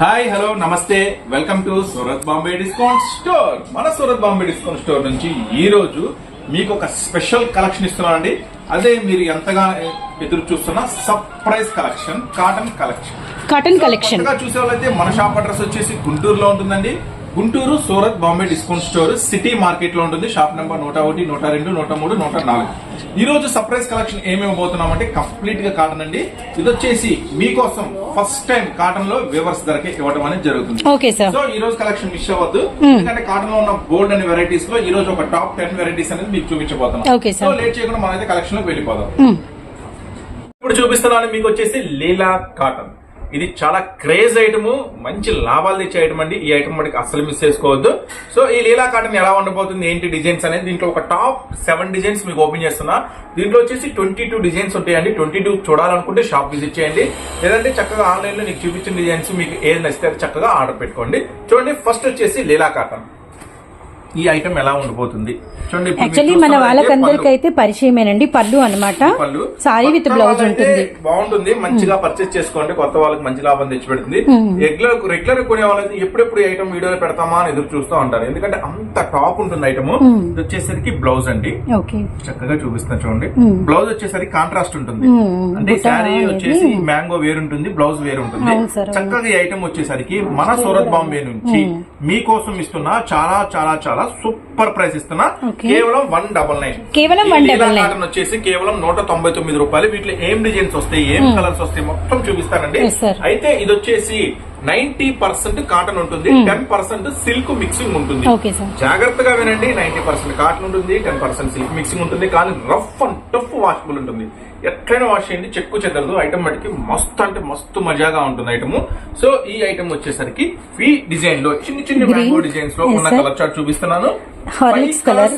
Hi hello నమస్తే. Welcome to Surat Bombay discount store మన Surat Bombay discount store నుంచి ఈ రోజు మీకు ఒక స్పెషల్ కలెక్షన్ ఇస్తున్నానండి. అదే మీరు ఎంతగా ఎదురు చూస్తున్న surprise collection cotton collection cotton collection చూసే వాళ్ళైతే మన షాప్ అడ్రస్ వచ్చేసి గుంటూరులో ఉంటుందండి. Guntur Surat Bombay discount store city మార్కెట్లో ఉంటుంది. షాప్ నెంబర్ నూట ఒకటి నూట రెండు నూట మూడు నూట నాలుగు. ఈ రోజు సర్ప్రైజ్ కలెక్షన్ ఏమేమి పోతున్నాం అంటే కంప్లీట్గా కాటన్ అండి. ఇది వచ్చేసి మీకోసం ఫస్ట్ టైం కాటన్లో వివర్స్ ధరకే ఇవ్వడం అనేది జరుగుతుంది. సో ఈ రోజు కలెక్షన్ మిస్ అవ్వద్దు. ఎందుకంటే కాటన్లో ఉన్న బోల్డ్ అనే వెరైటీస్లో ఈ రోజు ఒక టాప్ టెన్ వెరైటీస్ అనేది మీకు చూపించబోతున్నాం. సో లేట్ చేయకుండా మనమైతే కలెక్షన్లోకి వెళ్ళిపోదాం ఇప్పుడు చూపిస్తున్నాను మీకు వచ్చేసి లీలా కాటన్. ఇది చాలా క్రేజ్ ఐటమ్ మంచి లాభాలు తెచ్చే ఐటమ్ అండి. ఈ ఐటమ్ మనకి అస్సలు మిస్ చేసుకోవద్దు. సో ఈ లీలా కాటన్ ఎలా ఉండబోతుంది ఏంటి డిజైన్స్ అనేది దీంట్లో ఒక టాప్ సెవెన్ డిజైన్స్ మీకు ఓపెన్ చేస్తున్నా. దీంట్లో వచ్చేసి ట్వంటీ టూ డిజైన్స్ ఉంటాయండి. ట్వంటీ టూ చూడాలనుకుంటే షాప్ విజిట్ చేయండి. లేదంటే చక్కగా ఆన్లైన్లో నీకు చూపించిన డిజైన్స్ మీకు ఏది నచ్చితే చక్కగా ఆర్డర్ పెట్టుకోండి. చూడండి ఫస్ట్ వచ్చేసి లీలా కాటన్. ఈ ఐటమ్ ఎలా ఉండబోతుంది చూడండి యాక్చువల్లీ మన వాళ్ళకందరికి. అయితే పరిచయమేనండి. పళ్ళు అన్నమాట. పళ్ళు. సారీ విత్ బ్లౌజ్ ఉంటుంది. బాగుంటుంది. మంచిగా పర్చేస్ చేసుకోండి. కొత్త వాళ్ళకి మంచి లాభం తెచ్చి పెడుతుంది రెగ్యులర్ రెగ్యులర్ కొనే వాళ్ళైతే ఎప్పుడెప్పుడు ఐటమ్ వీడియోలో పెడతామా అని ఎదురు చూస్తూ ఉంటారు. ఎందుకంటే అంత టాప్ ఉంటుంది ఐటమ్. ఇది వచ్చేసరికి బ్లౌజ్ అండి. చక్కగా చూపిస్తున్నా చూడండి. బ్లౌజ్ వచ్చేసరికి కాంట్రాస్ట్ ఉంటుంది. అంటే శారీ వచ్చేసి మ్యాంగో వేరుంటుంది బ్లౌజ్ వేరుంటుంది. చక్కగా ఈ ఐటమ్ వచ్చేసరికి మన సూరత్ బాంబే నుంచి మీకోసం ఇస్తున్నా చాలా చాలా చాలా సూపర్ ప్రైస్ ఇస్తున్నా. కేవలం వన్ డబల్ నైన్. కేవలం 199. కాటన్ వచ్చేసి కేవలం నూట తొంభై తొమ్మిది రూపాయలు. వీటిలో ఏం డిజైన్స్ వస్తాయి ఏం కలర్స్ వస్తాయి మొత్తం చూపిస్తానండి. అయితే ఇది వచ్చేసి నైన్టీ పర్సెంట్ కాటన్ ఉంటుంది టెన్ పర్సెంట్ సిల్క్ మిక్సింగ్ ఉంటుంది. జాగ్రత్తగా వినండి నైన్టీ పర్సెంట్ కాటన్ ఉంటుంది టెన్ పర్సెంట్ సిల్క్ మిక్సింగ్ ఉంటుంది. కానీ రఫ్ అండ్ టఫ్ వాషబుల్ ఉంటుంది. ఎట్లయినా వాష్ చేయండి చెక్కు చెదరదు ఐటమ్ మటుకి మస్తు అంటే మస్తు మజాగా ఉంటుంది ఐటమ్ సో ఈ ఐటమ్ వచ్చేసరికి ఈ డిజైన్లో చిన్న చిన్న. మ్యాంగో డిజైన్స్లో ఉన్న. కలర్ చార్ట్ చూపిస్తున్నాను.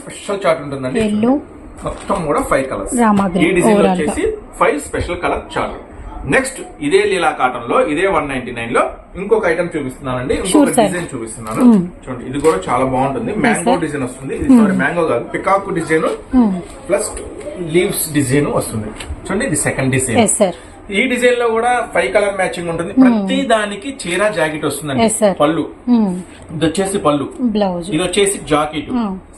స్పెషల్ చార్ట్ ఉంటుందండి. మొత్తం కూడా ఫైవ్ కలర్స్ ఈ డిజైన్. వచ్చేసి five special colour chart next ఇదే లీలా కాటన్లో ఇదే వన్ నైన్టీ నైన్లో ఇంకొక ఐటమ్ చూపిస్తున్నానండి. ఇంకొక. డిజైన్ చూపిస్తున్నాను. చూడండి ఇది కూడా చాలా బాగుంటుంది. మ్యాంగో. డిజైన్ వస్తుంది. ఇది సారీ మ్యాంగో కాదు peacock design plus leaves design వస్తుంది. చూడండి ఇది సెకండ్ డిజైన్ ఈ డిజైన్లో కూడా ఫైవ్ కలర్ మ్యాచింగ్ ఉంటుంది. ప్రతి దానికి చీర జాకెట్ వస్తుందండి. పళ్ళు. ఇది వచ్చేసి పళ్ళు. బ్లౌజ్ ఇది వచ్చేసి జాకెట్.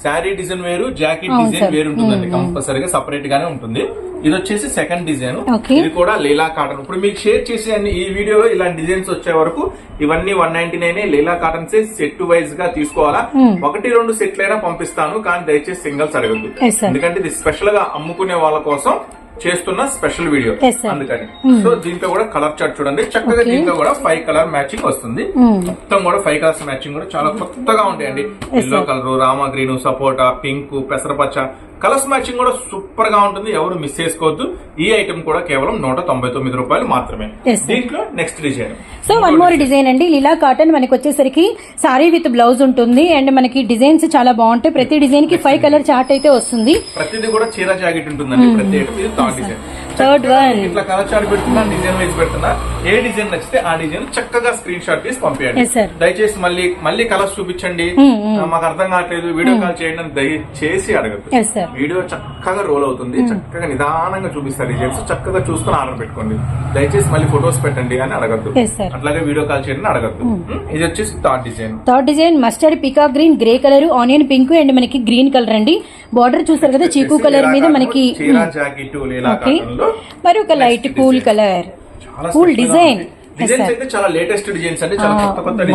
శారీ డిజైన్ వేరు జాకెట్ డిజైన్. వేరు ఉంటుందండి. కంపల్సరీగా సపరేట్ గానే ఉంటుంది. ఇది వచ్చేసి సెకండ్ డిజైన్. ఇది కూడా లీలా కాటన్. ఇప్పుడు మీకు షేర్ చేసే అన్ని ఈ వీడియోలో ఇలాంటి డిజైన్స్ వచ్చే వరకు ఇవన్నీ one ninety nine Leela cotton set వైజ్గా తీసుకోవాలా? ఒకటి రెండు సెట్లు అయినా పంపిస్తాను కానీ దయచేసి సింగిల్స్ అడగద్దు. ఎందుకంటే ఇది స్పెషల్గా అమ్ముకునే వాళ్ళ కోసం చేస్తున్న స్పెషల్ వీడియో. అందుకని. సో దీంట్లో కూడా కలర్ చార్ట్ చూడండి. చక్కగా. దీంట్లో కూడా ఫైవ్ కలర్ మ్యాచింగ్ వస్తుంది. మొత్తం కూడా ఫైవ్ కలర్స్ మ్యాచింగ్ కూడా చాలా కొత్తగా ఉంటాయండి. ఎల్లో కలర్ రామా గ్రీన్ సపోటా పింక్ పెసరపచ్చ. కలర్స్ మ్యాచింగ్ కూడా సూపర్గా ఉంటుంది. ఎవరు మిస్ చేసుకోవద్దు. ఈ ఐటమ్ కూడా కేవలం నూట తొంభై తొమ్మిది రూపాయలు మాత్రమే. దీంట్లో next design so one more design అండి. లీలా కాటన్ మనకి వచ్చేసరికి సారీ విత్ బ్లౌజ్ ఉంటుంది. అండ్ మనకి డిజైన్స్ చాలా బాగుంటాయి. ప్రతి డిజైన్కి ఫైవ్ కలర్ చార్ట్ అయితే వస్తుంది. ప్రతిదీ కూడా చీర జాకెట్ ఉంటుందండి. ప్రతి ఐటమ్ ఇది థర్డ్ డిజైన్ థర్డ్ వన్ ఇట్లా కలర్ చార్ట్ పెడుతున్నా డిజైన్ వైజ్ పెడుతున్నా ఏ డిజైన్ నచ్చితే ఆ డిజైన్ చక్కగా స్క్రీన్ షాట్ తీసి పంపించండి. దయచేసి మళ్ళీ మళ్ళీ కలర్స్ చూపించండి. ఆ, మాకు అర్థం కావట్లేదు. వీడియో కాల్ చేయండి అని దయచేసి సార్ వీడియో చక్కగా రోల్ అవుతుంది. చక్కగా నిదానంగా చూపిస్తారు డిజైన్స్ చక్కగా చూసుకుని ఆర్డర్ పెట్టుకోండి. దయచేసి మళ్ళీ ఫొటోస్ పెట్టండి అని అడగద్దు. అట్లాగే వీడియో కాల్ చేయండి అడగద్దు. ఇది వచ్చేసి third design third design mustard pika green grey colour onion pink and మనకి గ్రీన్ కలర్ అండి బార్డర్ చూసారు కదా చీకు కలర్ మీద మనకి చీరా జాకెట్ ఓకే మరి ఒక light cool. Colour cool design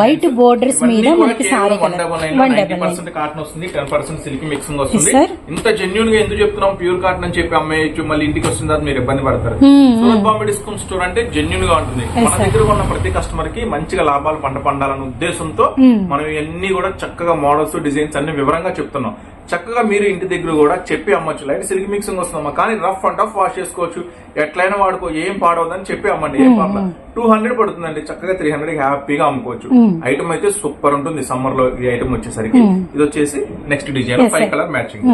white borders మీద మనకి. పర్సెంట్ కాటన్ వస్తుంది. టెన్ పర్సెంట్ సిల్క్ మిక్సింగ్ వస్తుంది. ఇంత జెన్యున్గా ఎందుకు చెప్తున్నాం? ప్యూర్ కాటన్ అని చెప్పి అమ్మేయచ్చు మళ్ళీ ఇంటికి వస్తుంది తర్వాత మీరు ఇబ్బంది పడతారు. సూరత్ బాంబే డిస్కౌంట్ స్టోర్ అంటే జెన్యున్గా ఉంటుంది. మన. దగ్గర ఉన్న ప్రతి కస్టమర్కి మంచిగా లాభాలు పంట పండాలన్న ఉద్దేశంతో మనం ఇవన్నీ కూడా చక్కగా మోడల్స్ డిజైన్స్ అన్ని వివరంగా చెప్తున్నాం. చక్కగా మీరు ఇంటి దగ్గర కూడా చెప్పి అమ్మొచ్చు. లైట్ సిల్క్ మిక్సింగ్ వస్తుందమ్మా. కానీ రఫ్ అండ్ టఫ్ వాష్ చేసుకోవచ్చు. ఎట్లయినా వాడుకో ఏం పాడవద్దని చెప్పి అమ్మండి. ఏం పాడలా టూ హండ్రెడ్ పడుతుందండి. చక్కగా త్రీ హండ్రెడ్ హ్యాపీగా అమ్ముకోవచ్చు. ఐటమ్ అయితే సూపర్ ఉంటుంది. సమ్మర్లో ఈ ఐటమ్ వచ్చేసరికి. ఇది వచ్చేసి next design. Five. Colour matching.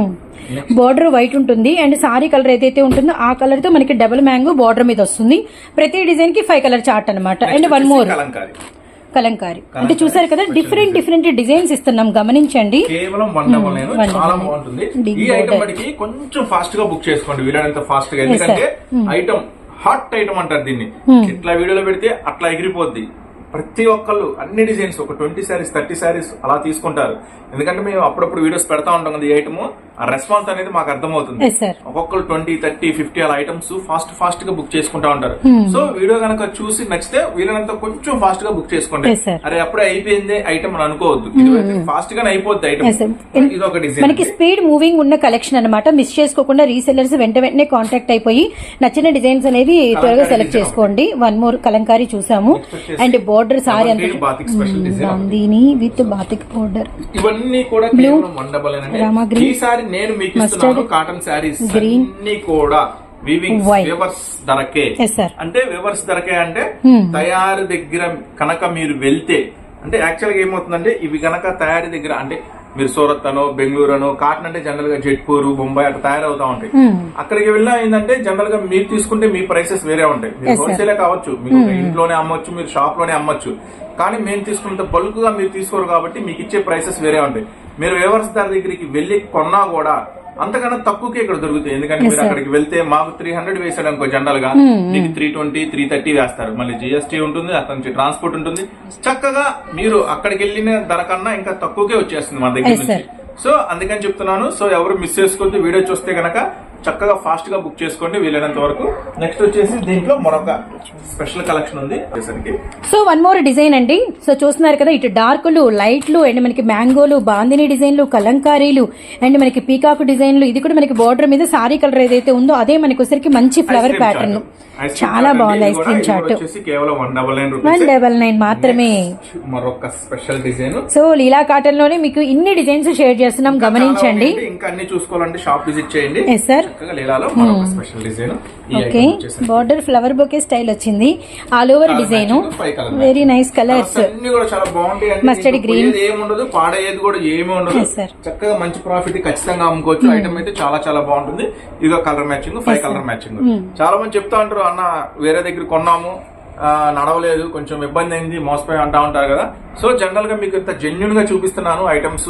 Border white ఉంటుంది. అండ్ సారీ కలర్ ఏదైతే ఉంటుందో ఆ కలర్తో మనకి డబుల్ మ్యాంగో బార్డర్ మీద వస్తుంది. ప్రతి డిజైన్కి ఫైవ్ కలర్ చార్ట్ అనమాట and one more Kalamkari. Kalamkari. అంటే చూసారు కదా డిఫరెంట్ డిఫరెంట్ డిజైన్స్ ఇస్తున్నాం గమనించండి. కేవలం one double nine one double చాలా. బాగుంటుంది. ఈ. ఐటమ్ బడికి కొంచెం ఫాస్ట్గా బుక్ చేసుకోండి. వీలైనంత ఫాస్ట్గా. ఎందుకంటే ఐటమ్ హాట్ ఐటమ్ అంటారు దీన్ని. ఇట్లా వీడియోలో పెడితే అట్లా ఎగిరిపోద్ది. ప్రతి ఒక్కళ్ళు అన్ని డిజైన్స్ ఒక ట్వంటీ శారీస్ థర్టీ శారీస్ అలా తీసుకుంటారు. ఎందుకంటే మేము అప్పుడప్పుడు వీడియోస్ పెడతా ఉంటాం కదా ఈ ఐటమ్ ఆ రెస్పాన్స్ అనేది మాకు అర్థమవుతుంది. ఒక్కొక్కరు ట్వంటీ థర్టీ ఫిఫ్టీ అలా ఐటమ్స్ ఫాస్ట్ ఫాస్ట్గా బుక్ చేసుకుంటా ఉంటారు. Hmm. సో వీడియో కనుక చూసి నచ్చితే వీలైనంత కొంచెం ఫాస్ట్గా బుక్ చేసుకోండి. అరే అప్పుడే అయిపోయింది ఐటమ్ అని అనుకోవద్దు. ఇది ఫాస్ట్ గానే అయిపోద్ది ఐటమ్. ఇది ఒక డిజైన్ మనకి స్పీడ్ మూవింగ్ ఉన్న కలెక్షన్ అన్నమాట. మిస్ చేసుకోకుండా రీసెల్లర్స్ వెంట వెంటనే కాంటాక్ట్ అయిపోయి నచ్చిన డిజైన్స్ అనేది త్వరగా సెలెక్ట్ చేసుకోండి. వన్ మోర్ కలంకారీ చూసాము. And border sari batik special design. Nandini with batik border ఇవన్నీ కూడా వన్ Rama green, ఈసారి నేను మీకు ఇస్తున్నాను కాటన్ శారీస్ green, అన్ని కూడా ధరకే సార్ అంటే వివర్స్ ధరకే అంటే Hmm. తయారు దగ్గర కనుక మీరు వెళ్తే అంటే యాక్చువల్గా ఏమవుతుందంటే ఇవి కనుక తయారీ దగ్గర అంటే మీరు సూరత్ అనో బెంగళూరు అనో కాటన్ అంటే జనరల్గా జైపూర్ బొంబాయి అక్కడ తయారవుతా ఉంటాయి. అక్కడికి వెళ్ళినా ఏంటంటే జనరల్గా మీరు తీసుకుంటే మీ ప్రైసెస్ వేరే ఉంటాయి. మీరు. హోల్సేలే కావచ్చు. మీకు ఒక ఇంట్లోనే అమ్మొచ్చు మీరు షాప్లోనే అమ్మొచ్చు. కానీ మేము తీసుకున్నంత బల్క్గా మీరు తీసుకోరు కాబట్టి మీకు ఇచ్చే ప్రైసెస్ వేరే ఉంటాయి. మీరు వ్యవస్థదారు దగ్గరికి వెళ్ళి కొన్నా కూడా అంతకన్నా తక్కువకే ఇక్కడ దొరుకుతాయి. ఎందుకంటే మీరు. అక్కడికి వెళ్తే మాకు త్రీ హండ్రెడ్ వేసాడు అనుకో జనరల్గా మీకు త్రీ ట్వంటీ త్రీ థర్టీ వేస్తారు. మళ్ళీ జిఎస్టీ ఉంటుంది అక్కడ నుంచి ట్రాన్స్పోర్ట్ ఉంటుంది. చక్కగా మీరు అక్కడికి వెళ్ళిన ధర కన్నా ఇంకా తక్కువకే వచ్చేస్తుంది మన దగ్గర నుంచి. సో అందుకని చెప్తున్నాను. సో ఎవరు మిస్ చేసుకోవద్దు. వీడియో చూస్తే గనక చక్కగా ఫాస్ట్గా బుక్ చేసుకోండి వీలైనంత వరకు. నెక్స్ట్ వచ్చేసి దీంట్లో మరొక స్పెషల్ కలెక్షన్ ఉంది. వచ్చేసరికి సో వన్ మోర్ డిజైన్ అండి. సో చూస్తున్నారు కదా ఇటు డార్కులు లైట్లు అండ్ మనకి మ్యాంగోలు బాందిని డిజైన్లు కలంకారీలు అండ్ మనకి పీకాకు డిజైన్లు ఇది కూడా మనకి బార్డర్ మీద సారీ కలర్ ఏదైతే ఉందో అదే మనకి వచ్చరికి మంచి ఫ్లవర్ ప్యాటర్న్ చాలా బాగుంది. ఐస్ క్రీమ్ కేవలం వన్ డబల్ నైన్ మాత్రమే. మరొక స్పెషల్ డిజైన్ సో లీలా కాటన్లోనే మీకు ఇన్ని డిజైన్స్ షేర్ చేస్తున్నాం. గమనించండి. ఇంకా అన్ని చూసుకోవాలంటే షాప్ విజిట్ చేయండి. ఎస్ సార్ చక్కగా లీలాలో మరొక స్పెషల్ డిజైన్ ఈ ఓకే item వచ్చేసరికి. బార్డర్ ఫ్లవర్ బొకే స్టైల్ వచ్చింది. All over design very nice colours అన్ని కూడా చాలా బాగుంటాయి. అండి. Mustard దీంట్లో green. పోయేది ఏమి ఉండదు పాడేది కూడా ఏమి ఉండదు. చక్కగా మంచి ప్రాఫిట్ ఖచ్చితంగా అమ్ముకోవచ్చు. ఐటమ్ అయితే చాలా చాలా బాగుంటుంది. ఇదో colour matching five colour matching చాలా మంది చెప్తా ఉంటారు అన్న వేరే దగ్గర కొన్నాము నడవలేదు కొంచెం ఇబ్బంది అయింది మోసపోయి అంటా ఉంటారు కదా. సో జనరల్గా మీకు ఇంత జెన్యున్గా చూపిస్తున్నాను ఐటమ్స్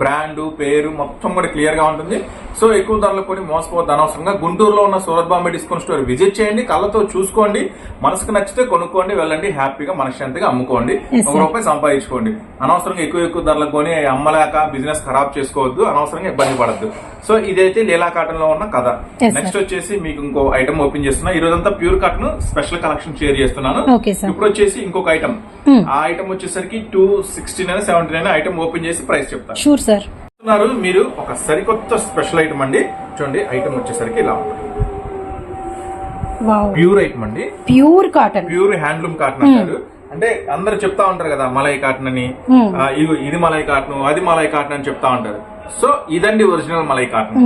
బ్రాండ్ పేరు మొత్తం కూడా క్లియర్గా ఉంటుంది. సో ఎక్కువ ధరలు కొని మోసపోవద్దు అనవసరంగా. గుంటూరులో ఉన్న Surat Bombay discount store visit చేయండి కళ్ళతో చూసుకోండి మనసుకు నచ్చితే కొనుక్కోండి వెళ్ళండి హ్యాపీగా మనశ్శాంతిగా అమ్ముకోండి ఒక. రూపాయి సంపాదించుకోండి. అనవసరంగా ఎక్కువ ఎక్కువ ధరలకు కొని అమ్మలేక బిజినెస్ ఖరాబ్ చేసుకోవద్దు అనవసరంగా ఇబ్బంది పడద్దు. సో ఇదైతే లీలా కాటన్లో ఉన్న కథ. నెక్స్ట్ వచ్చేసి మీకు ఇంకో ఐటమ్ ఓపెన్ చేస్తున్నా. ఈ రోజంతా pure cotton special collection share చేస్తున్నాను Sir. ఇప్పుడు వచ్చేసి ఇంకొక ఐటమ్. ఆ ఐటమ్ వచ్చేసరికి two sixty nine seventy nine item open చేసి ప్రైస్ చెప్తాను. షూర్ సార్ చూస్తున్నారు మీరు ఒక సరికొత్త స్పెషల్ ఐటమ్ అండి. చూడండి ఐటమ్ వచ్చేసరికి ఇలా ఉంటుంది ప్యూర్ ఐటమ్ అండి. Pure cotton pure handloom cotton అంటారు. అంటే అందరు చెప్తా ఉంటారు కదా మలై కాటన్ అని. ఇది ఇది మలై కాటన్ అది మలై కాటన్ అని చెప్తా ఉంటారు. సో ఇదండి original malai cotton.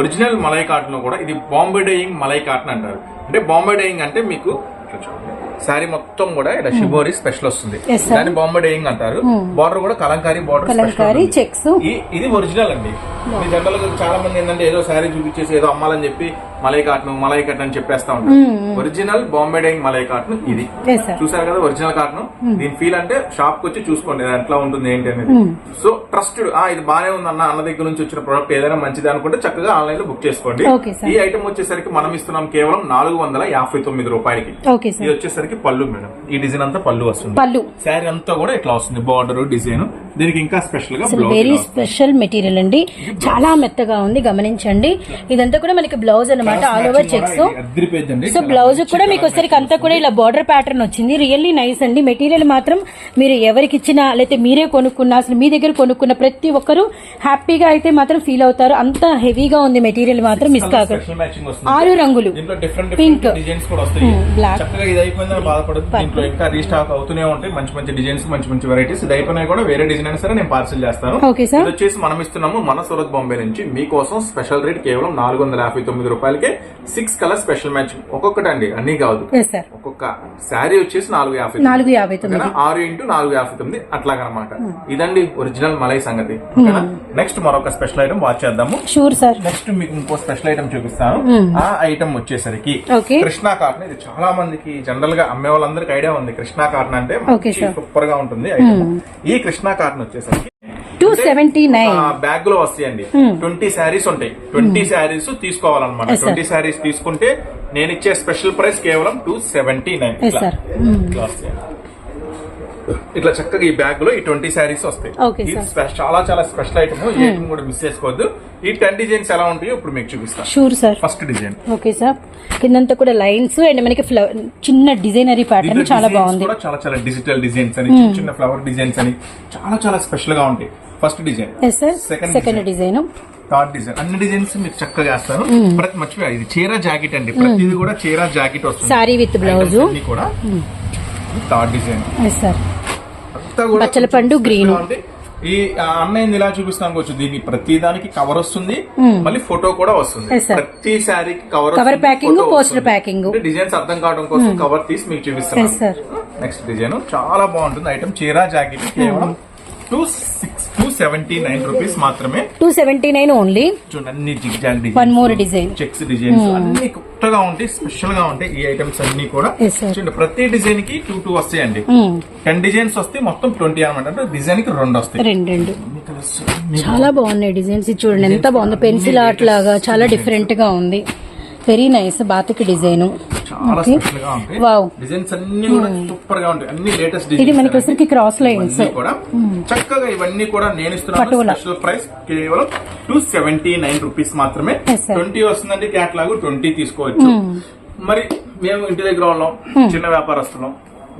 Original malai cotton కూడా ఇది బాంబే డైయింగ్ మలై కాటన్ అంటారు. అంటే బాంబే డైయింగ్ అంటే మీకు చూడండి. శారీ మొత్తం కూడా ఇలా షిబోరి స్పెషల్ వస్తుంది. దాన్ని బాంబే డైయింగ్ అంటారు. బార్డర్ కూడా కలంకారీ బార్డర్ కలంకారీ చెక్స్ ఇది ఒరిజినల్ అండి. మీ జనరల్ చాలా మంది ఏంటంటే ఏదో శారీ చూపించేసి ఏదో అమ్మాలని చెప్పి మలై కాటన్ మలై కాటన్ అని చెప్పేస్తా ఉంటారు. Original Bombay dyeing malai cotton ఇది. చూసారు కదా ఒరిజినల్ కాటన్? దీని ఫీల్ అంటే షాప్కి వచ్చి చూసుకోండి. ఎట్లా ఉంటుంది ఏంటి అనేది. సో ట్రస్టెడ్ ఆ ఇది బానే ఉంది అన్న అన్న దగ్గర నుంచి వచ్చిన ప్రోడక్ట్ ఏదైనా మంచిది అనుకుంటే చక్కగా ఆన్లైన్లో బుక్ చేసుకోండి. ఈ ఐటమ్ వచ్చేసరికి మనం ఇస్తున్నాం కేవలం నాలుగు వందల యాభై తొమ్మిది రూపాయలకి. ఇది సార్ పళ్ళు మేడం. ఈ డిజైన్ అంతా పళ్ళు వస్తుంది. పళ్ళు. శారీ అంతా కూడా ఇట్లా వస్తుంది. Border design. దీనికి ఇంకా స్పెషల్గా వెరీ. స్పెషల్ మెటీరియల్ అండి. చాలా మెత్తగా ఉంది గమనించండి. ఇదంతా కూడా మనకి బ్లౌజ్ అన్నమాట all over checks. So blouse కూడా మీకు వచ్చరికి అంతా కూడా ఇలా బార్డర్ ప్యాటర్న్ వచ్చింది. రియల్లీ నైస్ అండి. మెటీరియల్ మాత్రం మీరు ఎవరికి ఇచ్చినా లేకపోతే మీరే కొనుక్కున్నా అసలు మీ దగ్గర కొనుక్కున్న ప్రతి ఒక్కరు హ్యాపీగా అయితే మాత్రం ఫీల్ అవుతారు. అంత హెవీగా ఉంది మెటీరియల్ మాత్రం మిస్ వస్తుంది. ఆరు రంగులు. ఇది అయిపోయిందని బాధపడదు ఇంకా రీస్టాక్ అవుతూనే ఉంటాయి. మంచి మంచి డిజైన్స్ మంచి మంచి వెరైటీస్ ఇది అయిపోయినాయి కూడా వేరే అయినా సరే నేను పార్సల్ చేస్తాను. ఇది వచ్చేసి మనం ఇస్తున్నాము మన సూరత్ బాంబే నుంచి. మీకోసం స్పెషల్ రేట్ కేవలం నాలుగు వందల యాభై తొమ్మిది రూపాయలకే సిక్స్ కలర్ స్పెషల్ మ్యాచింగ్ ఒక్కొక్కటి అండి అన్ని కాదు. ఒక్కొక్క శారీ వచ్చేసి నాలుగు యాభై నాలుగు యాభై తొమ్మిది? ఆరు ఇంటూ నాలుగు యాభై తొమ్మిది అట్లాగనమాట. Hmm. ఇదండి ఒరిజినల్ మలై సంగతి. నెక్స్ట్ మరొక స్పెషల్ ఐటమ్ వాచ్ చేద్దాము. షూర్ సార్ నెక్స్ట్ మీకు ఇంకో స్పెషల్ ఐటమ్ చూపిస్తాను. ఆ ఐటమ్ వచ్చేసరికి కృష్ణా కాటన్. ఇది చాలా మందికి జనరల్గా అమ్మే వాళ్ళందరికి ఐడియా ఉంది. కృష్ణా కాటన్ అంటే. సూపర్గా ఉంటుంది ఐటమ్. ఈ కృష్ణా కాటన్ వచ్చేసరికి. టూ సెవెంటీ నైన్ బ్యాగ్లో వస్తాయండి. ట్వంటీ శారీస్ ఉంటాయి. ట్వంటీ శారీస్ తీసుకోవాలన్నమాట. Hmm. Yes, sir. Twenty saris తీసుకుంటే నేను ఇచ్చే స్పెషల్ ప్రైస్ కేవలం టూ సెవెంటీ నైన్ ఇట్లా చక్కగా ఈ బ్యాగ్లో ఈ ట్వంటీ శారీస్ వస్తాయి. ఇది చాలా చాలా స్పెషల్ ఐటమ్. కూడా మిస్ చేసుకోవద్దు. ఈ టెన్ డిజైన్స్ ఎలా ఉంటాయో ఇప్పుడు మీకు చూపిస్తాను sure sir. First design. Okay sir. కిందంతా కూడా లైన్స్ అండ్ మనకి ఫ్లవర్ చిన్న డిజైనరీ ప్యాటర్న్ చాలా బాగుంది. చాలా చాలా డిజిటల్ డిజైన్స్ అని చిన్న ఫ్లవర్ డిజైన్స్ అని చాలా చాలా స్పెషల్గా ఉంటాయి. First design second design third design అన్ని డిజైన్స్ మీకు చక్కగా వేస్తాను. ప్రతి మర్చిపోయా ఇది చీర జాకెట్ అండి. ప్రతిది కూడా చీర జాకెట్ వస్తుంది. సారీ విత్ బ్లౌజ్ కూడా. థర్డ్ డిజైన్ సార్ కూడా బచ్చల పండు కొంచెం green. special గా ఉంది. ఈ ఆ, అన్నయ్యని ఇలా చూపిస్తాను కొంచెం దీనికి ప్రతి దానికి కవర్ వస్తుంది. మళ్ళీ ఫోటో కూడా వస్తుంది. ప్రతి శారీకి cover Cover packing, poster packing. Designs అర్థం కావడం కోసం కవర్ తీసి మీకు. చూపిస్తాను నెక్స్ట్ డిజైన్ చాలా బాగుంటుంది. ఐటమ్ చీర జాకెట్ కేవలం two six two seventy nine rupees మాత్రమే. టూ సెవెంటీ నైన్ ఓన్లీ చూడండి అన్ని zigzag One more design. Checks designs అన్ని కొత్తగా ఉంటాయి స్పెషల్గా ఉంటాయి ఈ ఐటమ్స్ అన్ని కూడా. చూడండి ప్రతి డిజైన్కి టూ టూ వస్తాయండి. టెన్ డిజైన్స్ వస్తే మొత్తం ట్వంటీ అనమాట. అంటే డిజైన్కి రెండు వస్తాయి. రెండు రెండు. చాలా బాగున్నాయి డిజైన్స్ చూడండి ఎంత బాగుంది పెన్సిల్ ఆర్ట్ లాగా చాలా డిఫరెంట్గా ఉంది. వెరీ నైస్ బాతికి డిజైన్. డిజైన్స్ అన్ని కూడా సూపర్గా ఉంటాయి. అన్ని లేటెస్ట్ ఇది మనకి వచ్చరికి క్రాస్ లైన్స్ కూడా చక్కగా ఇవన్నీ కూడా నేను ఇస్తున్నాను. స్పెషల్ ప్రైస్ కేవలం టూ సెవెంటీ నైన్ రూపీస్ మాత్రమే. ట్వంటీ వస్తుందండి క్యాట్లాగ్ ట్వంటీ తీసుకోవచ్చు. మరి మేము ఇంటి దగ్గర వాళ్ళం చిన్న వ్యాపారస్తున్నాం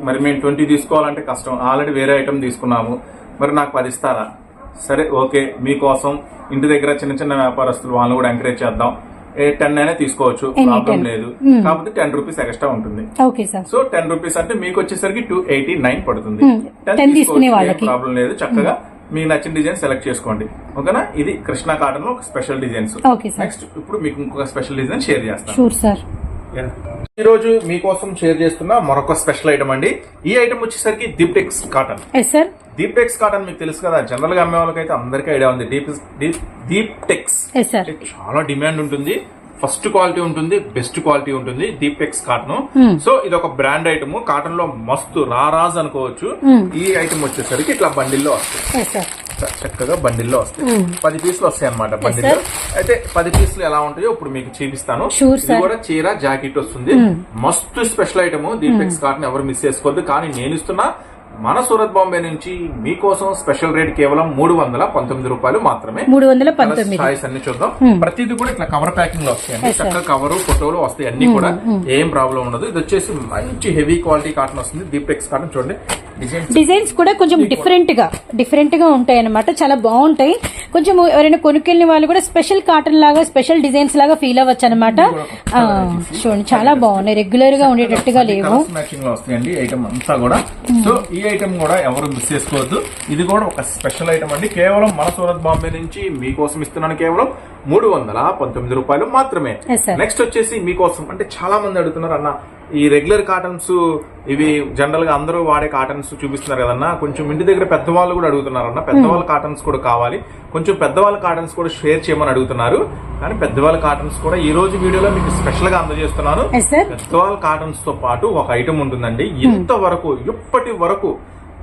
మరి మేము ట్వంటీ తీసుకోవాలంటే కష్టం. ఆల్రెడీ వేరే ఐటమ్ తీసుకున్నాము. మరి నాకు పది ఇస్తారా? సరే ఓకే మీకోసం ఇంటి దగ్గర చిన్న చిన్న వ్యాపారస్తులు వాళ్ళని కూడా ఎంకరేజ్ చేద్దాం. టెన్ అయినా తీసుకోవచ్చు ప్రాబ్లం 10. లేదు. కాకపోతే టెన్ రూపీస్ ఎక్స్ట్రా ఉంటుంది. సో టెన్ రూపీస్ అంటే మీకు వచ్చేసరికి టూ ఎయిటీ నైన్ పడుతుంది. Hmm. 10 తీసుకునే వాళ్ళకి. ప్రాబ్లం లేదు. చక్కగా మీకు నచ్చిన డిజైన్ సెలెక్ట్ చేసుకోండి. ఓకేనా? ఇది కృష్ణ కాటన్లో ఒక స్పెషల్ డిజైన్స్. నెక్స్ట్ ఇప్పుడు మీకు ఇంకొక స్పెషల్ డిజైన్ షేర్ చేస్తాను. ఈ రోజు మీకోసం షేర్ చేస్తున్న మరొక స్పెషల్ ఐటమ్ అండి. ఈ ఐటమ్ వచ్చేసరికి Deeptex cotton. Sir Deeptex cotton మీకు తెలుసు కదా. జనరల్గా అమ్మే వాళ్ళకైతే అందరికీ ఐడియా ఉంది. డీప్ డీప్ సార్ అంటే చాలా డిమాండ్ ఉంటుంది. ఫస్ట్ క్వాలిటీ ఉంటుంది బెస్ట్ క్వాలిటీ ఉంటుంది దీపెక్స్ కాటన్. Hmm. సో ఇది ఒక బ్రాండ్ ఐటమ్ కాటన్లో మస్తు రారాజ్ అనుకోవచ్చు. Hmm. ఈ ఐటమ్ వచ్చేసరికి ఇట్లా బండిల్లో వస్తాయి. చక్కగా బండిల్లో వస్తాయి. Hmm. పది పీసులు వస్తాయి అనమాట బండిల్లో. అయితే పది పీసులు ఎలా ఉంటాయో ఇప్పుడు మీకు చూపిస్తాను. ఇది. Hmm. కూడా చీర జాకెట్ వస్తుంది. మస్తు స్పెషల్ ఐటమ్ దీపెక్స్ కాటన్ ఎవరు మిస్ చేసుకోవద్దు. కానీ నేను ఇస్తున్నా మన సూరత్ బాంబే నుంచి మీకోసం స్పెషల్ రేట్ కేవలం మూడు వందల పంతొమ్మిది రూపాయలు మాత్రమే. మూడు వందల పంతొమ్మిది. అన్ని చూద్దాం. ప్రతిది కూడా ఇట్లా కవర్ ప్యాకింగ్లో వస్తాయండి. చక్కగా కవర్ ఫోటోలు వస్తాయి అన్ని కూడా. ఏం ప్రాబ్లం ఉండదు. ఇది వచ్చేసి మంచి హెవీ క్వాలిటీ కాటన్ వస్తుంది. దీప్టెక్స్ కాటన్ చూడండి. డిజైన్స్ కూడా కొంచెం డిఫరెంట్గా డిఫరెంట్గా ఉంటాయి అనమాట చాలా బాగుంటాయి. కొంచెం ఎవరైనా కొనుక్కెళ్ళిన వాళ్ళు కూడా స్పెషల్ కాటన్ లాగా స్పెషల్ డిజైన్స్ లాగా ఫీల్ అవ్వచ్చు అనమాట చూడండి చాలా బాగున్నాయి. రెగ్యులర్గా ఉండేటట్టుగా లేవు. కలర్స్ మ్యాచింగ్లో వస్తాయండి ఐటమ్ అంతా కూడా. సో ఈ ఐటమ్ కూడా ఎవరు మిస్ చేసుకోవద్దు. ఇది కూడా ఒక స్పెషల్ ఐటమ్ అండి. కేవలం మన సూరత్ బాంబే నుంచి మీకోసం ఇస్తున్నాను కేవలం మూడు వందల పంతొమ్మిది రూపాయలు మాత్రమే. నెక్స్ట్ వచ్చేసి మీకోసం. అంటే చాలా మంది అడుగుతున్నారు అన్న ఈ రెగ్యులర్ కాటన్స్ ఇవి జనరల్గా అందరూ వాడే కాటన్స్ చూపిస్తున్నారు కదన్నా. కొంచెం ఇంటి దగ్గర పెద్దవాళ్ళు కూడా అడుగుతున్నారు అన్న పెద్దవాళ్ళ కాటన్స్ కూడా కావాలి. కొంచెం పెద్దవాళ్ళ కాటన్స్ కూడా షేర్ చేయమని అడుగుతున్నారు. కానీ పెద్దవాళ్ళ కాటన్స్ కూడా ఈ రోజు వీడియోలో మీకు స్పెషల్గా అందజేస్తున్నాను. పెద్దవాళ్ళ కాటన్స్తో పాటు ఒక ఐటమ్ ఉంటుందండి. ఇంతవరకు ఇప్పటి వరకు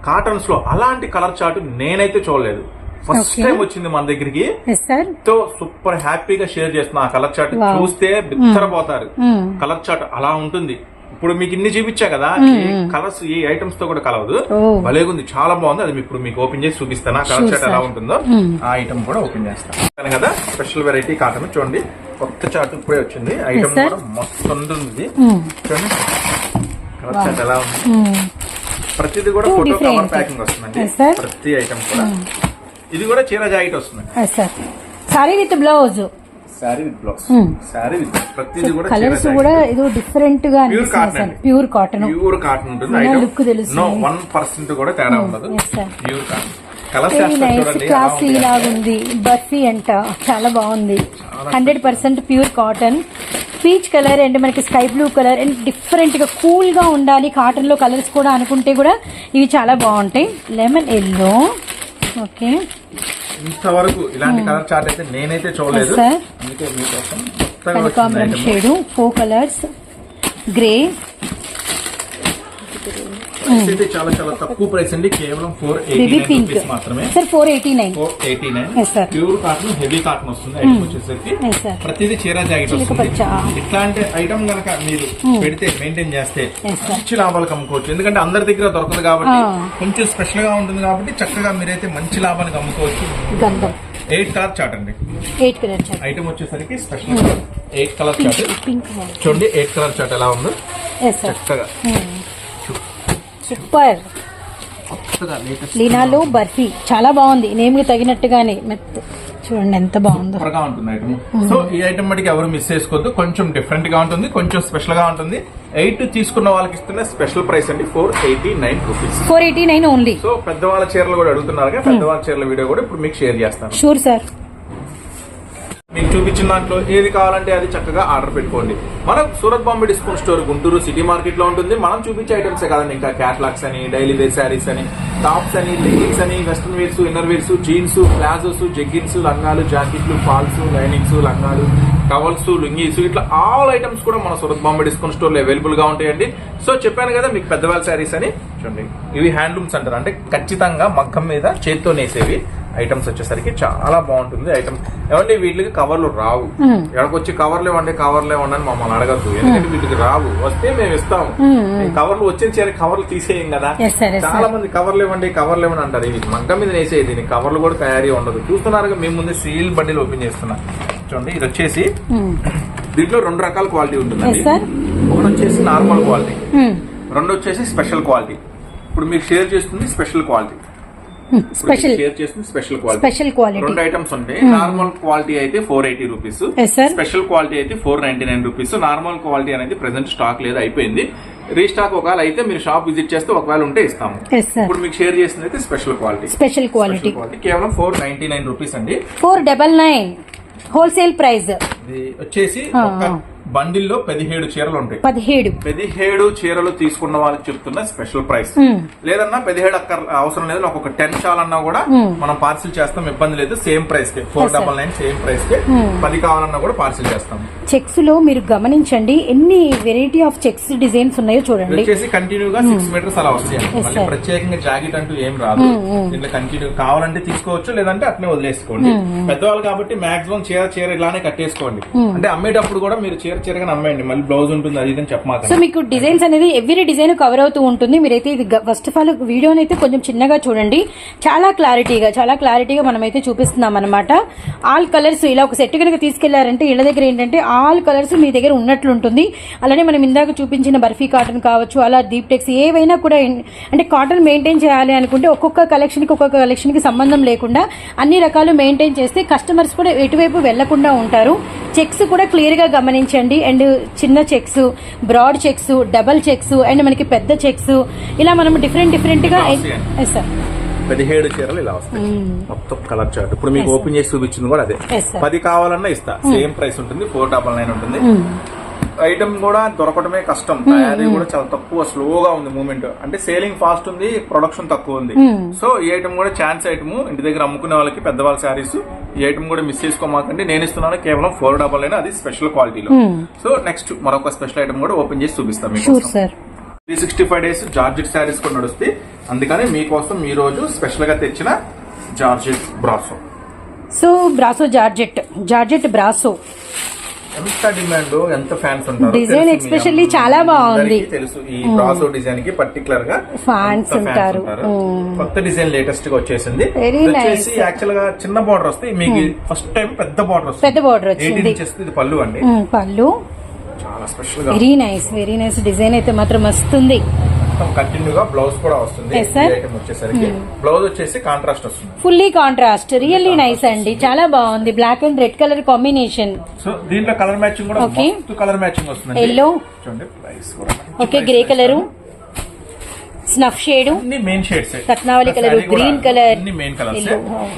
కాటన్స్లో అలాంటి కలర్ చార్ట్ నేనైతే చూడలేదు. ఫస్ట్. టైం వచ్చింది మన దగ్గరికి. ఎస్ సార్తో సూపర్ హ్యాపీగా షేర్ చేస్తున్నా ఆ కలర్ చార్ట్. చూస్తే బిత్తరపోతారు. Mm. కలర్ చార్ట్ అలా ఉంటుంది. ఇప్పుడు మీకు ఇన్ని చూపించా కదా కలర్స్ ఈ ఐటమ్స్తో కూడా కలవదు. భలేగుంది చాలా బాగుంది. అది ఇప్పుడు మీకు ఓపెన్ చేసి చూపిస్తాను ఆ కలర్ చార్ట్ ఎలా. ఉంటుందో ఆ ఐటమ్ కూడా ఓపెన్ చేస్తాను కదా స్పెషల్ వెరైటీ కాటన్ చూడండి. కొత్త చార్ట్ ఇప్పుడే వచ్చింది. ఐటమ్. కూడా మస్తు ఉంటుంది. చూడండి. కలర్ చార్ట్ ఎలా ఉంది. ప్రతిది కూడా ఫోటో కవర్. ప్యాకింగ్ వస్తుందండి. ప్రతి ఐటమ్ కూడా. ఇది కూడా చీర జాకెట్ వస్తుంది. Sari with blouse with blouse Hmm. Sari with ప్రతిది కూడా కలర్స్ కూడా ఏదో డిఫరెంట్గా ప్యూర్ అనిపిస్తుంది cotton pure cotton pure cotton ఉంటుంది. నో వన్ పర్సెంట్ కూడా తేడా ఉండదు. ప్యూర్ కాటన్ కలర్స్ క్లాసీ ఉంటాయో. లాగుంది బర్ఫీ అంట. చాలా బాగుంది. Hundred percent pure cotton peach colour and మనకి స్కై బ్లూ కలర్ అండ్ డిఫరెంట్గా కూల్గా ఉండాలి. కాటన్లో కలర్స్ కూడా అనుకుంటే కూడా ఇవి చాలా బాగుంటాయి. లెమన్ ఎల్లో ఓకే ఇంతవరకు ఇలాంటి కలర్ చార్ట్ అయితే నేనైతే చూడలేదు. మీకోసం కొత్తగా కలర్స్ గ్రే ప్రైస్ అయితే చాలా చాలా తక్కువ ప్రైస్ అండి. కేవలం ఫోర్ ఎయిటీ పింక్ మాత్రమే. Sir four eighty nine four eighty nine. Pure cotton heavy cotton వస్తుంది ఐటమ్ వచ్చేసరికి. Yes, sir. ప్రతిదీ చీర జాకెట్ వస్తుంది. ఇట్లాంటి ఐటమ్ గనక మీరు పెడితే మెయింటైన్ చేస్తే. మంచి లాభాలు కమ్ముకోవచ్చు. ఎందుకంటే అందరి దగ్గర దొరకదు కాబట్టి. కొంచెం స్పెషల్గా ఉంటుంది కాబట్టి చక్కగా మీరైతే మంచి లాభానికి అమ్ముకోవచ్చు గంధం. ఎయిట్ కలర్ చాట్ అండి. ఎయిట్ కలర్ చాట్ ఐటమ్ వచ్చేసరికి స్పెషల్ ఎయిట్ కలర్ చాట్ చూడండి ఎయిట్ కలర్ చాట్ ఎలా ఉందో. చక్కగా. సూపర్. లీనాలో బర్ఫీ. చాలా బాగుంది. నేమ్కి తగినట్టుగానే మెత్త చూడండి ఎంత బాగుందో. ఉంటుంది ఐటమ్ సో ఈ ఐటమ్ మటుకు ఎవరు మిస్ చేసుకోవద్దు. కొంచెం డిఫరెంట్గా ఉంటుంది. కొంచెం స్పెషల్గా ఉంటుంది. ఎయిట్ తీసుకున్న వాళ్ళకి ఇస్తున్న స్పెషల్ ప్రైస్ అండి. Four eighty nine rupees four eighty nine only so పెద్దవాళ్ళ చీరలు కూడా అడుగుతున్నారు కదా. పెద్దవాళ్ళ చీరల వీడియో కూడా ఇప్పుడు మీకు షేర్ చేస్తాను. షూర్ సార్ మీకు చూపించిన దాంట్లో ఏది కావాలంటే అది చక్కగా ఆర్డర్ పెట్టుకోండి. మనం Surat Bombay discount store Guntur city మార్కెట్లో ఉంటుంది. మనం చూపించే ఐటమ్స్ కాదండి. ఇంకా క్యాట్లాగ్స్ అని డైలీ వేర్ శారీస్ అని టాప్స్ అని లెగ్గిన్స్ అని western wears inner wears jeans palazzos jeggings లంగాలు జాకెట్లు ఫాల్స్ లైనింగ్స్ లంగాలు టవల్స్ లుంగీస్ ఇట్లా ఆల్ ఐటమ్స్ కూడా మన సూరత్ బాంబే డిస్కౌంట్ స్టోర్లో అవైలబుల్గా ఉంటాయండి. సో చెప్పాను కదా మీకు పెద్దవాళ్ళ శారీస్ అని. చూడండి. ఇవి హ్యాండ్లూమ్స్ అంటారు. అంటే ఖచ్చితంగా మగ్గం మీద చేత్తో నేసేవి. ఐటమ్స్ వచ్చేసరికి చాలా బాగుంటుంది. ఐటమ్ ఏమంటే వీటికి కవర్లు రావు. ఎక్కడికి వచ్చి కవర్లు ఇవ్వండి కవర్లు ఇవ్వండి అని మమ్మల్ని అడగద్దు. ఎందుకంటే వీటికి రావు. వస్తే మేము ఇస్తాము. కవర్లు వచ్చిన చీర కవర్లు తీసేయం కదా. చాలా మంది కవర్లు ఇవ్వండి కవర్లు ఇవ్వండి అంటారు. ఇది మగ్గం మీద వేసేది దీనికి కవర్లు కూడా తయారీ ఉండదు. చూస్తున్నారు మేము ముందు సీల్ బండిలు ఓపెన్ చేస్తున్నా. చూడండి ఇది వచ్చేసి దీంట్లో రెండు రకాల క్వాలిటీ సార్ ఒకటి వచ్చేసి నార్మల్ క్వాలిటీ రెండు వచ్చేసి స్పెషల్ క్వాలిటీ ఇప్పుడు మీకు షేర్ చేస్తుంది special quality special special quality special quality రెండు ఐటమ్స్ ఉంటాయి నార్మల్ క్వాలిటీ అయితే four eighty rupees. Special quality అయితే four ninety nine rupees normal quality అనేది ప్రెసెంట్ స్టాక్ లేదు అయిపోయింది. రీస్టాక్ ఒకవేళ అయితే మీరు షాప్ విజిట్ చేస్తే ఒకవేళ ఉంటే ఇస్తాము. ఇప్పుడు మీకు షేర్ చేసింది అయితే స్పెషల్ క్వాలిటీ స్పెషల్ క్వాలిటీ కేవలం ఫోర్ నైన్టీ నైన్ రూపీస్ అండి four double nine wholesale price వచ్చేసి ఒక బండిల్లో పదిహేడు చీరలు ఉంటాయి. పదిహేడు. పదిహేడు చీరలు తీసుకున్న వాళ్ళకి చెప్తున్న స్పెషల్ ప్రైస్ లేదన్నా పదిహేడు అక్కర్ అవసరం లేదు ఒక టెన్ చాలన్నా కూడా మనం పార్సిల్ చేస్తాం ఇబ్బంది లేదు సేమ్ ప్రైస్ కే four. Double nine same price కే పది కావాలన్నా కూడా పార్సిల్ చేస్తాం. చెక్స్లో మీరు గమనించండి ఎన్ని వెరైటీ ఆఫ్ చెక్స్ డిజైన్స్ ఉన్నాయో చూడండి. వచ్చేసి కంటిన్యూ గా సిక్స్ మీటర్స్ అలా వస్తాయి. ప్రత్యేకంగా జాకెట్ అంటూ ఏం రాదు. దీంట్లో కంటిన్యూ కావాలంటే తీసుకోవచ్చు లేదంటే అట్నే వదిలేసుకోండి. పెద్దవాళ్ళు కాబట్టి మాక్సిమం చీర చీర ఇలానే కట్టేసుకోండి. అంటే అమ్మేటప్పుడు కూడా మీరు చీర చీరగా అమ్మేయండి మళ్ళీ బ్లౌజ్ ఉంటుంది అది ఇది సో మీకు డిజైన్స్ అనేది ఎవ్రీ డిజైన్ కవర్ అవుతూ ఉంటుంది. మీరైతే ఇది ఫస్ట్ ఆఫ్ ఆల్ వీడియోని అయితే కొంచెం చిన్నగా చూడండి. చాలా క్లారిటీగా చాలా క్లారిటీగా మనమైతే చూపిస్తున్నాం అనమాట ఆల్ కలర్స్ ఇలా ఒక సెట్ కనుక తీసుకెళ్ళారంటే ఇళ్ళ దగ్గర ఏంటంటే ఆల్ కలర్స్ మీ దగ్గర ఉన్నట్లు ఉంటుంది. అలానే మనం ఇందాక చూపించిన బర్ఫీ కాటన్ కావచ్చు అలా దీప్ టెక్స్ ఏవైనా కూడా అంటే కాటన్ మెయింటైన్ చేయాలి అనుకుంటే ఒక్కొక్క కలెక్షన్కి ఒక్కొక్క కలెక్షన్కి సంబంధం లేకుండా అన్ని రకాలు మెయింటైన్ చేస్తే కస్టమర్స్ కూడా ఎటువైపు వెళ్ళకుండా ఉంటారు. చెక్స్ కూడా క్లియర్గా గమనించండి అండ్ చిన్న checks broad checks double checks and మనకి పెద్ద చెక్స్. ఇలా మనం డిఫరెంట్ డిఫరెంట్గా వస్తాయండి. ఎస్ సార్ పదిహేడు చీరలు ఇలా వస్తాయి. మొత్తం కలర్ చార్ట్. ఇప్పుడు మీకు. ఓపెన్ చేసి చూపించింది కూడా అదే. పది కావాలన్నా ఇస్తా. సేమ్ ప్రైస్ ఉంటుంది ఫోర్ డబల్ నైన్ ఉంటుంది. ఐటమ్ కూడా దొరకడమే కష్టం. తయారీ కూడా చాలా తక్కువ స్లోగా ఉంది మూమెంట్. అంటే సేలింగ్ ఫాస్ట్ ఉంది ప్రొడక్షన్ తక్కువ ఉంది. సో ఈ ఐటమ్ కూడా ఛాన్స్ ఐటమ్. ఇంటి దగ్గర అమ్ముకునే వాళ్ళకి పెద్దవాళ్ళ శారీస్. ఈ ఐటమ్ కూడా మిస్ చేసుకోమాకండి. నేను ఇస్తున్నాను కేవలం ఫోర్ డబల్ నైన్ అది స్పెషల్ క్వాలిటీలో. సో నెక్స్ట్ మరొక స్పెషల్ ఐటమ్ కూడా ఓపెన్ చేసి చూపిస్తాం మీకు three sixty five days georgette saris కూడా నడుస్తాయి. అందుకని మీకోసం ఈ రోజు స్పెషల్గా తెచ్చిన georgette brasso. So brasso georgette. Georgette brasso. ఎంత డిమాండ్ ఎంత ఫ్యాన్స్ ఉంటారు Design especially చాలా బాగుంది. తెలుసు ఈ బ్రాసో డిజైన్కి పర్టికులర్గా ఎంత ఉంటారు. Mm. కొత్త డిజైన్ లేటెస్ట్గా వచ్చేసింది వచ్చేసి nice. యాక్చువల్గా చిన్న బార్డర్ వస్తే మీకు ఫస్ట్ టైం పెద్ద బార్డర్ వస్తుంది పెద్ద border వచ్చింది. ఇది పళ్ళు అండి పళ్ళు చాలా స్పెషల్గా very nice very nice design అయితే మాత్రం మస్తుంది మొత్తం కంటిన్యూ గా బ్లౌజ్ కూడా వస్తుంది. వచ్చేసరికి. బ్లౌజ్ వచ్చేసి కాంట్రాస్ట్ వస్తుంది. ఫుల్లీ కాంట్రాస్ట్ రియల్లీ నైస్ అండి. చాలా బాగుంది. Black and red colour combination so దీంట్లో కలర్ మ్యాచింగ్ కూడా కలర్ మ్యాచింగ్ వస్తుంది Yellow. చూడండి okay grey colour. Snuff shade main shades Ratnavali green colour, అన్ని మెయిన్ కలర్స్.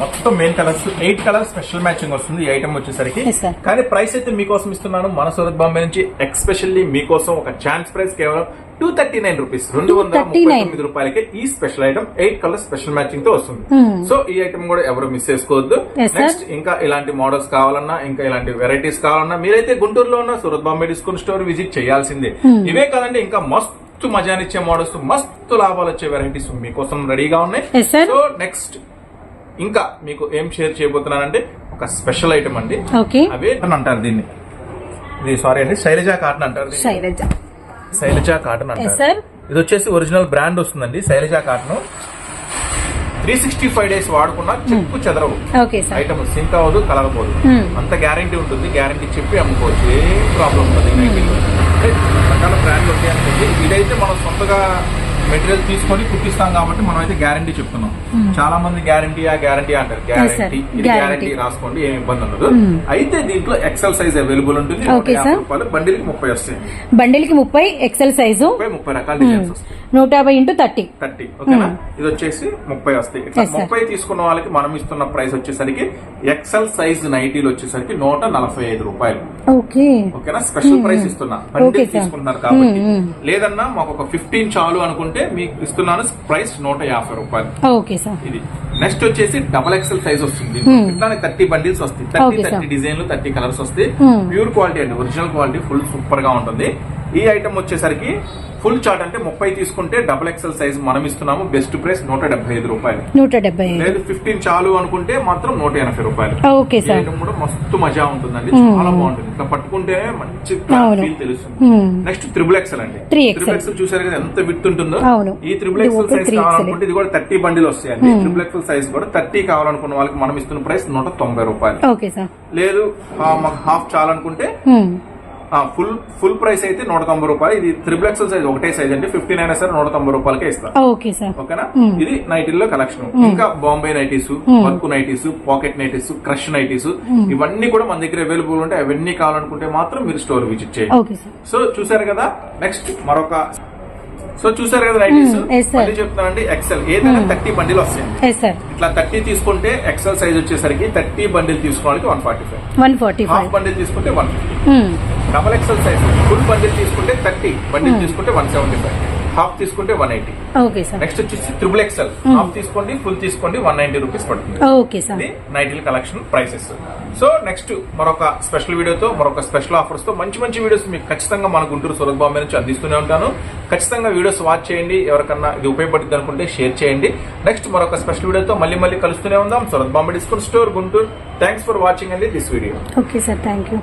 మొత్తం main colours eight colours special matching వస్తుంది ఈ ఐటమ్ వచ్చేసరికి. కానీ ప్రైస్ అయితే మీకోసం ఇస్తున్నాను. మన సూరత్ బాంబే నుంచి ఎక్స్పెషల్లీ మీకోసం ఒక ఛాన్స్ ప్రైస్ కేవలం టూ థర్టీ నైన్ రూపీస్ రెండు వందల ముప్పై 239. తొమ్మిది రూపాయలకి ఈ special item eight colour special మ్యాచింగ్తో వస్తుంది. సో ఈ ఐటమ్ కూడా ఎవరు మిస్ చేసుకోవద్దు. నెక్స్ట్ ఇంకా ఇలాంటి మోడల్స్ కావాలన్నా ఇంకా ఇలాంటి వెరైటీస్ కావాలన్నా మీరైతే గుంటూరులో ఉన్న Surat Bombay discount store visit చేయాల్సిందే. ఇవే కాదండి ఇంకా మస్తు మస్తు మజానిచ్చే మోడల్స్ మస్తు లాభాలు వచ్చే వెరైటీస్ మీకోసం రెడీగా ఉన్నాయి. సో నెక్స్ట్ ఇంకా మీకు ఏం షేర్ చేయబోతున్నానంటే ఒక స్పెషల్ ఐటమ్ అండి. అవే అని అంటారు దీన్ని. ఇది సారీ అండి శైలజా కాటన్ అంటారు. శైలజ. శైలజా కాటన్ అంటారు. సార్ ఇది వచ్చేసి ఒరిజినల్ బ్రాండ్ వస్తుందండి Shailaja cotton three sixty five days వాడుకున్నా చెక్కు చెదరవు. ఓకే సార్ ఐటమ్ సింక్ అవ్వదు కలగపోదు Hmm. అంత గ్యారంటీ ఉంటుంది గ్యారంటీ చెప్పి అమ్ముకోవచ్చు ఏ ప్రాబ్లం నైటీలో. అంటే రకాల బ్రాండ్లు ఉంటాయి అనుకోండి ఇదైతే మనం సొంతగా మెటీరియల్ తీసుకొని కుట్టిస్తాం కాబట్టి మనం అయితే గ్యారంటీ చెప్తున్నాం. చాలా మంది గ్యారంటీ ఆ గ్యారంటీ అంటారు. గ్యారంటీ ఇది. గ్యారంటీ రాసుకోండి ఏం ఇబ్బంది ఉండదు. అయితే దీంట్లో ఎక్సెల్ సైజ్ అవైలబుల్ ఉంటుంది. రూపాయలు. బండిల్కి ముప్పై వస్తాయి. బండిల్కి ముప్పై ఎక్సెల్ సైజు ముప్పై రకాల డిజైన్స్ నూట యాభై ఇంటూ థర్టీ. థర్టీ ఓకేనా? ఇది వచ్చేసి ముప్పై వస్తాయి. ముప్పై తీసుకున్న వాళ్ళకి మనం ఇస్తున్న ప్రైస్ వచ్చేసరికి ఎక్సెల్ సైజ్ నైటీలు వచ్చేసరికి నూట నలభై ఐదు రూపాయలు. ఓకే ఓకేనా? స్పెషల్ ప్రైస్ ఇస్తున్నా. బండిల్. తీసుకుంటున్నారు కాబట్టి. లేదన్నా మాకు ఒక ఫిఫ్టీన్ చాలు అనుకుంటే మీకు ఇస్తున్నాను ప్రైస్ నూట యాభై రూపాయలు. Okay sir. ఇది. నెక్స్ట్ వచ్చేసి డబల్ ఎక్సెల్ సైజ్ వస్తుంది. ఇట్లానే థర్టీ బండిల్స్ వస్తాయి. థర్టీ. థర్టీ డిజైన్లు థర్టీ కలర్స్ వస్తాయి. ప్యూర్ క్వాలిటీ అండి. ఒరిజినల్ క్వాలిటీ ఫుల్ సూపర్గా ఉంటుంది. ఈ ఐటమ్ వచ్చేసరికి ఫుల్ చార్ట్ అంటే ముప్పై తీసుకుంటే డబల్ ఎక్సెల్ సైజ్ మనం ఇస్తున్నాము బెస్ట్ ప్రైస్ నూట డెబ్బై ఐదు రూపాయలు నూట డెబ్బై లేదు ఫిఫ్టీన్ చాలు అనుకుంటే మాత్రం నూట ఎనభై రూపాయలు ఓకే సార్ ఐటమ్ కూడా మస్తు మజా ఉంటుందండి. చాలా బాగుంటుంది ఇట్లా పట్టుకుంటే మంచి. ఫీల్ తెలుస్తుంది. నెక్స్ట్ త్రిబుల్ ఎక్సెల్ అండి 3XL. త్రిబుల్ ఎక్సెల్ చూసారు కదా ఎంత విత్ ఉంటుందో. ఈ త్రిబుల్ ఎక్సెల్ సైజ్ 3XL. కావాలనుకుంటే ఇది కూడా థర్టీ బండిల్ వస్తాయండి. ట్రిపుల్ ఎక్సెల్ సైజ్ కూడా థర్టీ కావాలనుకున్న వాళ్ళకి మనం ఇస్తున్న ప్రైస్ నూట తొంభై రూపాయలు లేదు మాకు హాఫ్ చాలనుకుంటే. ఫుల్ ఫుల్ ప్రైస్ అయితే నూట తొంభై రూపాయలు. ఇది త్రిబుల్ ఎక్సెల్ సైజ్ ఒకటే సైజ్ అండి. ఫిఫ్టీన్ అయినా సరే నూట తొంభై రూపాయలకే ఇస్తాం. Okay sir. ఓకేనా. ఇది నైటీల్లో కలెక్షన్ ఇంకా Bombay nighties. Work nighties pocket nighties crush nighties ఇవన్నీ కూడా మన దగ్గర అవైలబుల్ ఉంటాయి అవన్నీ కావాలనుకుంటే మాత్రం మీరు స్టోర్ విజిట్ చేయండి. సో చూసారు కదా? నెక్స్ట్ మరొక సో చూసారు కదా నైటీస్. మళ్ళీ చెప్తానండి ఎక్సెల్ ఏదైనా థర్టీ బండిల్ సార్ ఇట్లా థర్టీ తీసుకుంటే ఎక్సెల్ సైజ్ వచ్చేసరికి థర్టీ బండిల్ తీసుకోవడానికి one forty five one forty five bundle తీసుకుంటే one fifty double XL size full bundle తీసుకుంటే థర్టీ బండిల్ Hmm. తీసుకుంటే వన్ సెవెంటీ ఫైవ్ హాఫ్ తీసుకుంటే వన్ ఎయిటీ నెక్స్ట్ వచ్చేసి triple XL. Half తీసుకోండి full తీసుకోండి one ninety rupees పడుతుంది. Okay sir ఇది నైటిల్ కలెక్షన్ ప్రైసెస్ సో నెక్స్ట్ మరొక స్పెషల్ వీడియోతో మరొక స్పెషల్ ఆఫర్స్తో మంచి మంచి వీడియోస్ మీకు ఖచ్చితంగా మన గుంటూరు సూరత్ బాంబే నుంచి అందిస్తూనే ఉంటాను. ఖచ్చితంగా వీడియోస్ వాచ్ చేయండి. ఎవరికన్నా ఇది ఉపయోగపడుతుంది అనుకుంటే షేర్ చేయండి. నెక్స్ట్ మరొక స్పెషల్ వీడియోతో మళ్ళీ మళ్ళీ కలుస్తూనే ఉందాం. Surat Bombay discount store Guntur. Thanks for watching అండి this video okay sir thank you